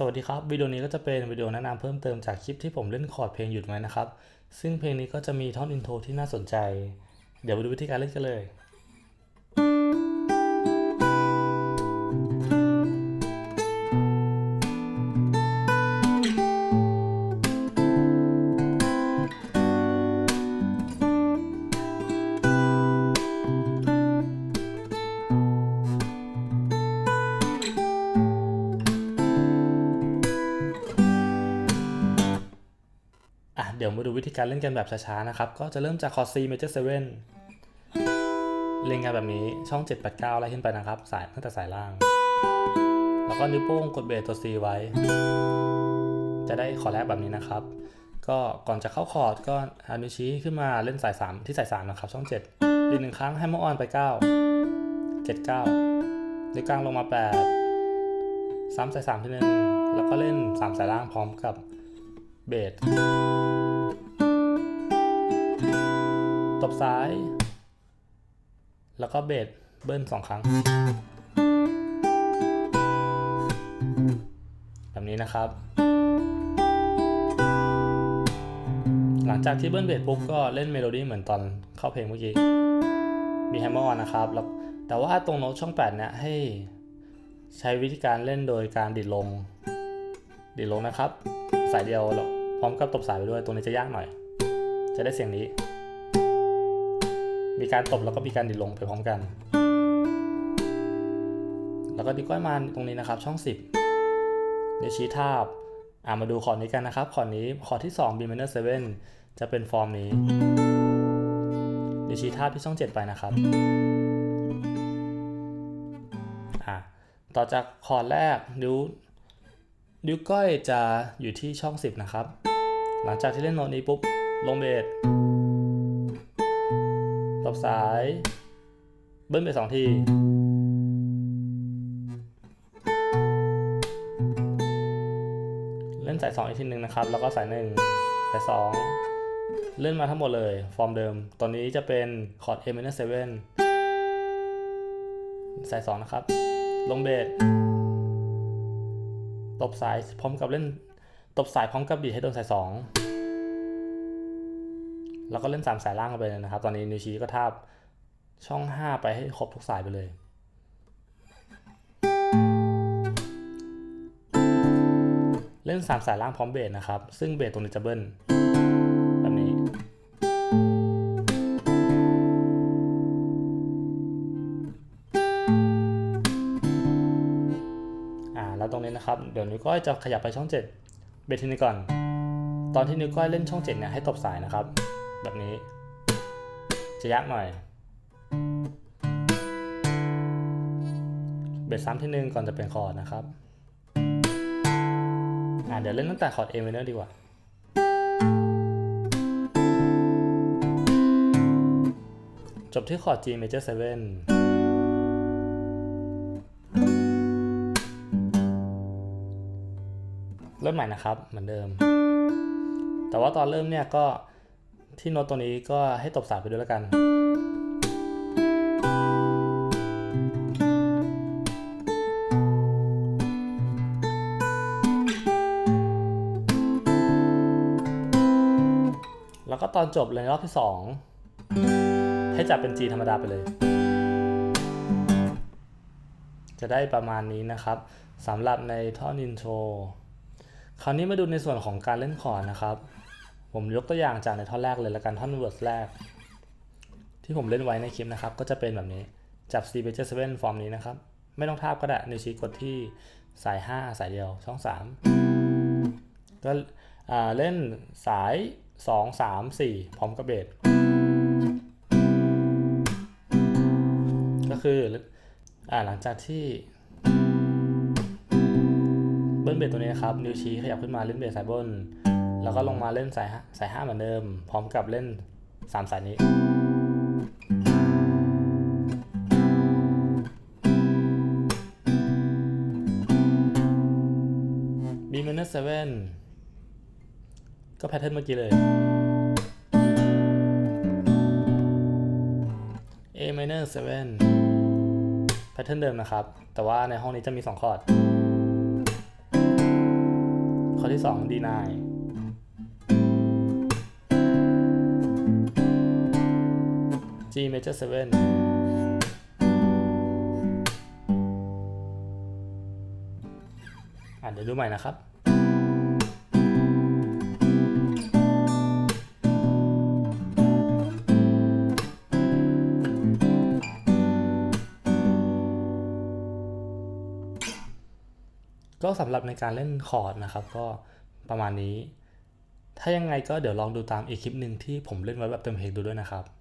สวัสดีครับวิดีโอนี้ก็จะเป็นวิดีโอแนะนำเพิ่มเติมจากคลิปที่ผมเล่นคอร์ดเพลงหยุดไว้นะครับ ซึ่งเพลงนี้ก็จะมีท่อนอินโทรที่น่าสนใจ เดี๋ยวไปดูวิธีการเล่นกันเลย เดี๋ยวมาดูวิธีการเล่นกันแบบช้าๆนะครับ ก็จะเริ่มจากคอร์ด C major 7เล่นกันแบบนี้ช่อง 7 8 9ไล่ขึ้นไปนะครับ สายตั้งแต่สายล่าง แล้วก็นิ้วโป้งกดเบสตัว C ไว้ จะได้คอร์ดแรกแบบนี้นะครับ ก็ก่อนจะเข้าคอร์ดก็เอานิ้วชี้ขึ้นมาเล่นสาย 3 ที่สาย 3 นะครับ ช่อง 7 ดีหนึ่งครั้งให้มออนไป 9 7 9นิ้วกลางลงมา 8 ซ้ำสาย3ที่หนึ่งแล้วก็เล่น 3 สายล่างพร้อมกับเบส บซ้าย แล้วก็เบสเบิ้ลสองครั้ง แบบนี้นะครับ หลังจากที่เบิ้ลเบสปุ๊บก็เล่นเมโลดี้เหมือนตอนเข้าเพลงเมื่อกี้ มีแฮมเมอร์ออนนะครับแล้วแต่ว่าตรงโน้ตช่อง 8 เนี่ยให้ใช้วิธีการเล่นโดยการดิดลง ดิดลงนะครับ สายเดียวแล้วพร้อมกับตบสายไปด้วย ตรงนี้จะยากหน่อย จะได้เสียงนี้ มีการตบแล้วก็มีการดิดลงไปพร้อมกัน แล้วก็ดีก้อยมาตรงนี้นะครับ ช่อง 10นิ้วชี้ทาบอ่ามาดูคอร์ดนี้กันนะครับ คอร์ดนี้คอร์ดที่ 2 B minor 7 จะเป็นฟอร์มนี้นิ้วชี้ทาบที่ช่อง 7 ไปนะครับอ่าต่อจากคอร์ดแรกนิ้วนิ้วก้อยจะอยู่ที่ช่อง 10 นะครับ หลังจากที่เล่นโน้ตนี้ปุ๊บลงเบส บสาย เบิ้ลไปสองทีเล่นสายสองอีกทีหนึ่งนะครับ แล้วก็สายหนึ่งสายสองเล่นมาทั้งหมดเลย ฟอร์มเดิม ตอนนี้จะเป็นคอร์ด A minor 7สายสองนะครับ ลงเบสตบสายพร้อมกับเล่นตบสายพร้อมกับบีทให้โดนสายสอง แล้วก็เล่น3สายล่างกันไปเลยนะครับ ตอนนี้นิวชี้ก็ทาบช่อง 5 ไปให้ครบทุกสายไปเลยเล่น 3 สายล่างพร้อมเบสนะครับ ซึ่งเบสตรงนี้จะเบิ้ลแบบนี้ อ่า แล้วตรงนี้นะครับ เดี๋ยวนิ้วก้อยจะขยับไปช่อง 7 เบสทีนี้ก่อน ตอนที่นิ้วก้อยเล่นช่อง 7 เนี่ย ให้ตบสายนะครับ แบบนี้ จะยากหน่อย เบสซ้ำที่หนึ่งก่อนจะเป็นคอร์ดนะครับ อ่าเดี๋ยวเล่นตั้งแต่คอร์ด A minor ดีกว่าจบที่คอร์ด G major 7เริ่มใหม่นะครับ เหมือนเดิม แต่ว่าตอนเริ่มเนี่ยก็ ที่โน้ตตัวนี้ก็ให้ตบสายไปด้วยแล้วกัน แล้วก็ตอนจบเลยรอบที่ 2 ให้จับเป็น G ธรรมดาไปเลย จะได้ประมาณนี้นะครับสำหรับในท่อนอินโทรคราวนี้มาดูในส่วนของการเล่นคอร์ดนะครับ ผมยกตัวอย่างจากในท่อนแรกเลยละกันท่อนเวิร์สแรก ที่ผมเล่นไว้ในคลิปนะครับ ก็จะเป็นแบบนี้จับ C major 7ฟอร์มนี้นะครับ ไม่ต้องทาบก็ได้นิ้วชี้กดที่สาย 5 สายเดียวช่อง 3 ก็อ่าเล่นสาย 2 3 4 พร้อมกับเบสก็คืออหลังจากที่เบิ้ลเบสตัวนี้นะครับ นิ้วชี้ขยับขึ้นมาเล่นเบสสายบน แล้วก็ลงมาเล่นสายห้าสายห้าเหมือนเดิม พร้อมกับเล่น3สายนี้ B minor 7ก็แพทเทิร์นเมื่อกี้เลย A minor 7แพทเทิร์นเดิมนะครับ แต่ว่าในห้องนี้จะมี 2 คอร์ดข้อที่ 2 D9 major 7อะเดี๋ยวดูใหม่นะครับ ก็สำหรับในการเล่นคอร์ดนะครับ ก็ประมาณนี้ ถ้ายังไงก็เดี๋ยวลองดูตามอีกคลิปหนึ่งที่ผมเล่นไว้แบบเต็มเพลงดูด้วยนะครับ